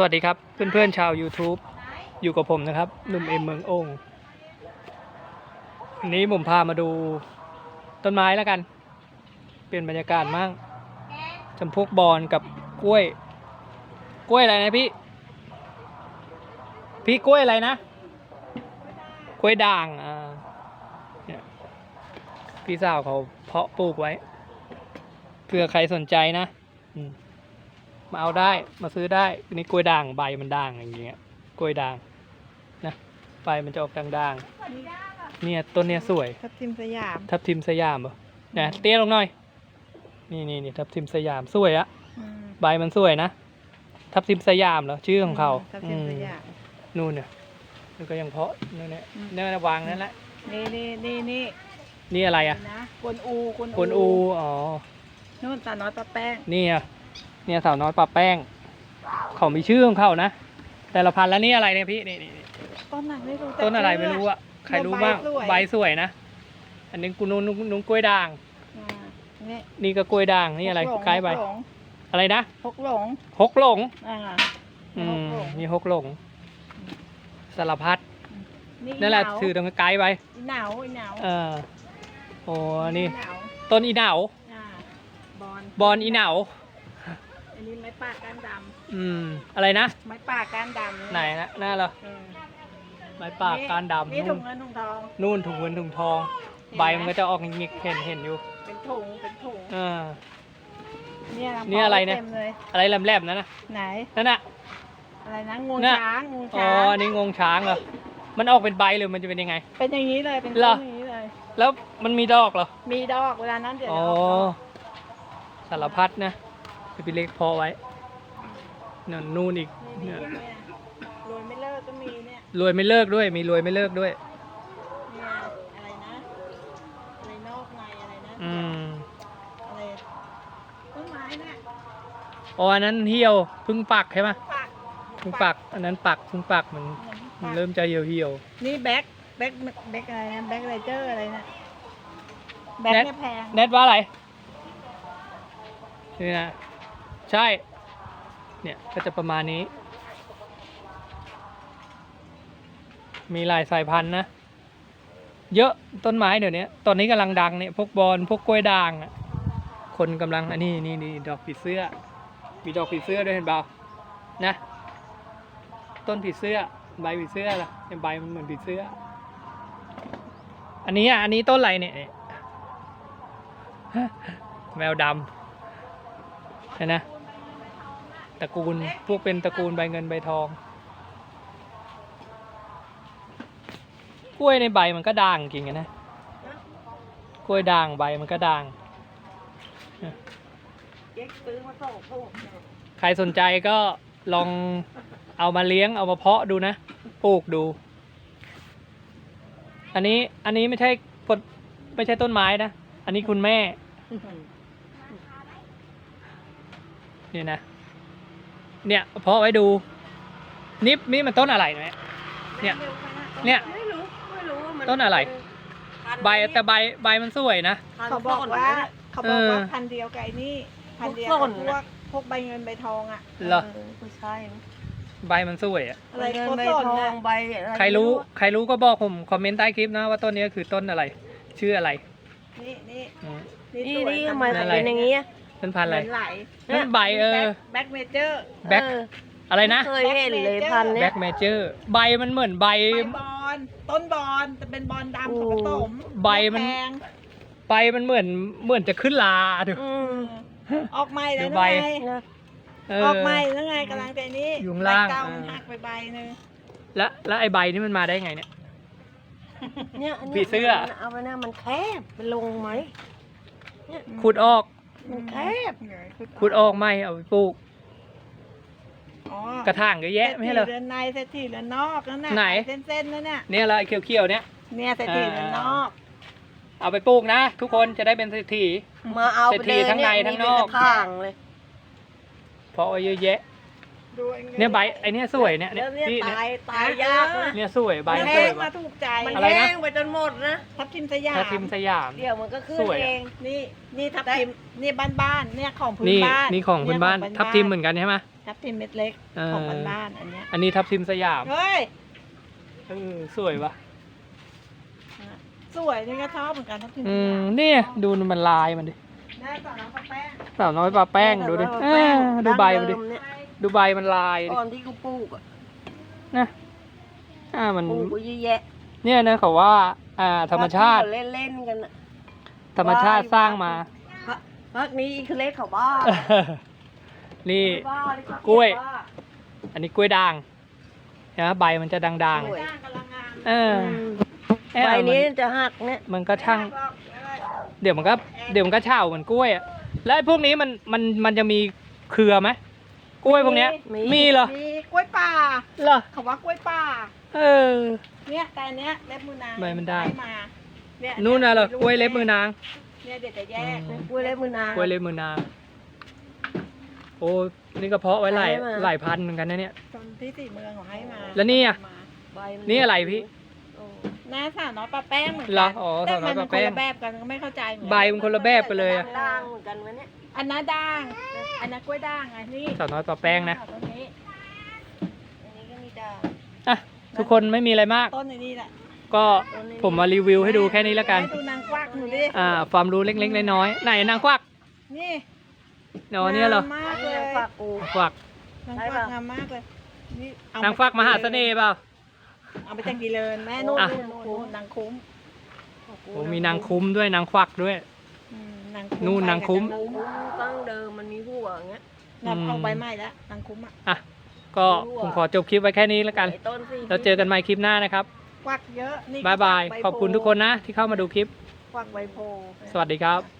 สวัสดีครับเพื่อนๆชาว YouTube อยู่กับผมนะครับหนุ่มเอ็มเมืองโอ่งวันนี้ผมพามาดูต้นไม้แล้วกัน เปลี่ยนบรรยากาศมั่งจำพวกบอนกับกล้วย กล้วยอะไรนะพี่ พี่กล้วยอะไรนะ กล้วยด่างอ่าเนี่ยพี่สาวเขาเพาะปลูกไว้เผื่อใครสนใจนะอืม มาเอาได้มาซื้อได้อันนี่กล้วยด่างใบมันด่างอย่างเงี้ยกล้วยด่างนะใบมันจะออกด่างๆเนี่ยต้นเนี้ยสวย ทับทิมสยาม ทับทิมสยามเหรอนะเตี้ยลงหน่อย นี่นี่นี่ทับทิมสยามสวยอะอืมใบมันสวยนะ ทับทิมสยามเหรอชื่อของเขาทับทิมสอืมยามนู่นเนี่ยนี่ก็ยังเพาะนั่นแหละอืม นั่นนะวางนั่นแหละนี่นี่นี่นี่นี่อะไรอะนะกวนอูกวนกวนอูอ๋อนู่นตาน้อยปลาแป้งนี่อะ เนี่ยสาวน้อยปลาแป้งเขามีชื่อของเขานะ แต่ละพันธุ์แล้วนี่อะไรเนี่ยพี่นี่นี่นี่ต้นไหนไม่รู้แต่ต้นอะไรไม่ชื่รู้อะใครรู้บ้างใบสวยใบสวยนะ อันนี้กูนุ่นนุ่นกล้วยด่าง อ่านี่นี่ก็กล้วยด่างนี่อะไรหกหลงใกล้ใบหกหลงอะไรนะหกหลงหกหลง อ่า อืหกมหลง มีหกหลงสารพัดนี่นั่นแหละหาวถือตรงไกลไปอีเหนาวอีเหนาวเออโอ้นี่เหนาวต้นอีเหนาอ่าบอลบอลอีเหนา อันนี้ไม้ป่าก้านดอืม อะไรนะำไม้ป่าก้านดำไหนนะหน้าเราเออไม้ปากการดำนี่ถุนู่งนเงินถุงทอง นู่นถุงเงินถุงทองใบมันก็จะออกหงิกๆเห็นเห็นอยู่เป็นถุงเป็นถุงเออเนี่ยเนี่ยอะไรเนี่ย ต็มเลยอะไรแหลมๆนั่นนะไหนนั่นน่ะ อะไรนะงูน่ะ ช้างงูอ๋อช้างอันนี้งวงช้างเหรอมันออกเป็นใบหรือมันจะเป็นยังไง เป็นอย่างนี้เลยเป็นเหรต้อ นอย่างนี้เลย แล้วมันมีดอกเหรอมีดอกเวลานั้นเดี๋ยวอ๋อจะออกดอกสารพัดนะ พี่เล็กพอไว้นั่นนู่นอีกนี่เนี่ยนี่เนี่ยรวยไม่เลิกก็มีเนี่ยรวยไม่เลิกด้วย มีรวยไม่เลิกด้วย เนี่ยอะไรนะอะไรนอกในอะไรนะอืมอะไรต้นไม้เนี่ยอ๋ออันนั้นเหี่ยวเพึ่งปักใช่ไหมปักเพึ่งปัก อันนั้นปักเพึ่งปักมันมันเริ่มจะเหี่ยวเหี่ยว นี่แบ็คแบ็คแบ็คอะไรนะแบ็คไรเจอร์อะไรนะแบ็คแน็ตเนี่ยแพง ๆแนทว่าอะไรนี่นะ ใช่ เนี่ย ก็จะประมาณนี้ มีหลายสายพันธุ์นะ เยอะต้นไม้เดี๋ยวนี้ตอนนี้กำลังดังเนี่ย พวกบอลพวกกล้วยด่างอะคนกำลังอันนี้นี่นี่ดอกผีเสื้อ มีดอกผีเสื้อด้วยเห็นเปล่านะ ต้นผีเสื้อ ใบผีเสื้อล่ะเนี่ยใบมันเหมือนผีเสื้อ อันนี้อะ อันนี้ต้นอะไรเนี่ยแมวดำเห็นนะ ตระกูลพวกเป็นตระกูลใบเงินใบทอง กล้วยในใบมันก็ด่างจริงอะนะ กล้วยด่างใบมันก็ด่างเก๊กซื้อมาส่งถูกใครสนใจก็ลองเอามาเลี้ยงเอามาเพาะดูนะ ปลูกดู อันนี้อันนี้ไม่ใช่ผลไม่ใช่ต้นไม้นะ อันนี้คุณแม่ นี่นะ เนี่ยเพาะไว้ดู นิบนี่มันต้นอะไรเนี่ย เนี่ยเนี่ย ไม่รู้ไม่รู้ว่ามันต้นอะไรพันธุ์ใบแต่ใบใบมันสวยนะพันธุ์เขาบอกว่า เขาบอกว่าเออ พันธุ์เดียวกับไอ้นี่พันธุ์เดียวพวกกับส้นพวกพวกใบเงินใบทองอะเหรอเออไม่ใช่นะใบมันสวยอะอะไรเงินโคใบตทรอนะงใบอะไรใครรู้ไม่ใครรู้ก็บอกผมคอมเมนต์ใต้คลิปนะว่าต้นนี้คือต้นอะไร ชื่ออะไรนี่นี่อืมนี่สวยนี่พัทำไมธุ์อะไรเป็นอย่างงี้อะ ต้นพันธุ์อะไรเหมือนไหลนั่นใบเออ แบ็คเมเจอร์แบ็คเอออะไรนะเคยเห็นเลย Black พันธุ์เนี้แบ็ยกเมเจอร์ ใบมันเหมือนใบ ใบบอลต้นบอลแต่เป็นบอลดำโอ้ผสมใบมัน แพงใบมันเหมือนเหมือนจะขึ้นลาดู อืมออกใหม่แล้วดูใบ ไงนะเอออกใหม่แล้วไงกำลังแต่นี้อยู่ข้างล่าง ใบเก่าอ่ามัมันหักไปใบหนึ่งแล้วแล้วไอ้ใบนี่มันมาได้ไงเนี่ย เนี่ยอันนี้ผีเสื้อมันเอาไปนะมันแคบมันลงไหมขุดออก มันแคบขุดออกไม่เอาไปปลูก อ๋อกระถางเยอะแยะไม่ใช่เหรอเศรษฐีเรือนในเศรษฐีเรือนนอกนั่นน่ะไหน เส้นๆนั่นน่ะเนี่ยละไอ้เขียวๆเนี่ย เนี่ยเศรษฐีเรือนนอก เอาไปปลูกนะ ทุกคนจะได้เป็นเศรษฐี มาเอาไปเศรษฐีเลยทั้งในเยทั้งมีนอกเป็กระถางเลย เพราะว่าเยอะแยะ ดูไอ้เนี่ยใบไอ้เนี่ยสวยเนี่ยเนี่แล้ยวเนี่ยพี่เนี่ยตายตายยากนะเนี่ยสวยใบมันสแห้วยงมาว่ะ ถูกใจมันอะไรนะ แห้งไปจนหมดนะทับทิมสยาม ถ้าทิมสยาม เดี๋ยวมันก็ขึ้นสวยอะ เองนี่นี่ทับทิมนี่บ้านบ้านๆเนี่ยของพื้นนี่บ้านนี่ของพื้นบ้านเยทับทิมเหมือนกันใช่ไหมใทับทิมเม็ดเล็กเออ ของบ้านๆอันเนี้ยอันนี้ทับทิมสยามเฮ้ยเออสวยวะสวยนี่ก็ชอบเหมือนกันทับทิมอืมเนี่ยดูมันลายมันดิแม่ต่อน้องปลาแป้งสาวน้อยปลาแป้งดูดิเออดูใบมันดิดั้งเเนี่ย ดูใบมันลายดิตอนที่กูปลูกอะนะอ่ามันปลูกไว้เยอะแยะ เนี่ยนะเขาว่า อ่า ธรรมชาติเล่นเล่นๆกันอะธรรมชาติสร้างมา พักพักนี้คือเล็กเขาบ้านี่ บ้านี่เขากล้วย บ้าอันนี้กล้วยด่างเห็นไหมใบมันจะด่างกล้วยจ้างกำลังงามๆเอออืมเอ๊ะใบนี้มันจะหักเนี่ยมันก็ช่างไม่ยกหรอกไม่ได้เดี๋ยวมันก็ เดี๋ยวมันก็เฉาเหมือนกล้วยอะแล้วไอ้พวกนี้มันมันมันจะมีเครือไหม กล้วยพวกเนี้ยมีเหรอ มีกล้วยป่าเหรอ เขาว่ากล้วยป่า เออ เนี่ยแต่อันเนี้ยเล็บมือนางใบมันได้ ให้มาเนี่ยนู่นน่ะเหรอกล้วยเล็บมือนาง เนี่ยเดี๋ยวจะแยกอืม กล้วยเล็บมือนาง กล้วยเล็บมือนาง โอ้นี่ก็เพาะไว้หลายให้มาหลายพันเหมือนกันนะเนี่ย ตอนที่สี่เมืองเขาให้มาแล้วนี่อะ มาใบมันี่อะไรพี่ โอ้หน้าสาวน้อยปลาแป้งเหมือนเหรกัออ๋อแต่สาวน้อยปลาแป้งมันคนละแบบกันก็ไม่เข้าใจเหมือนกันใบมันคนละแบบไปเลยอะ ด่างเหมือนกันวะเนี่ย อันนั้นด่าง อันนั้นกล้วยด่างไงนี่สาวน้อยปลาแป้งนะ ต้นนี้อันนี้ก็มีด่างอะ ทุกคนไม่มีอะไรมาก ต้นในนี้แหละก็ผมมารีวิวให้ดูแค่นี้แล้วกัน ให้ดูนางกวักหนูดิ อ่า ความรู้เล็กๆน้อยๆไหนนางควักนี่เนาะเนี่ยเหรองามมากอันเลนี้ยฝากกูควัก นางได้กวักปะงามมากเลยนี่เอนางควักมหาเสน่ห์เปล่า เอาไปจากกีเลินแม่นู่นอะนู่นนู่นนู่นนางคุ้ม โอ้มีนางคุ้มด้วยนางควักด้วยอืม นางคุ้มนู่นนางคุ้ม ไปกับนางตั้งเดิมมันมีหัวอย่างเงี้ยนับอืมเอาใบไม้แล้วนางคุ้มอะอะ ก็ผมขอจบคลิปไว้แค่นี้แล้วกัน ไอ้ต้นสี่แล้วเจอกันใหม่คลิปหน้านะครับกวักเยอะนี่บายบายใโพขอบคุณทุกคนนะที่เข้ามาดูคลิปกวักใบโพ สวัสดีครับ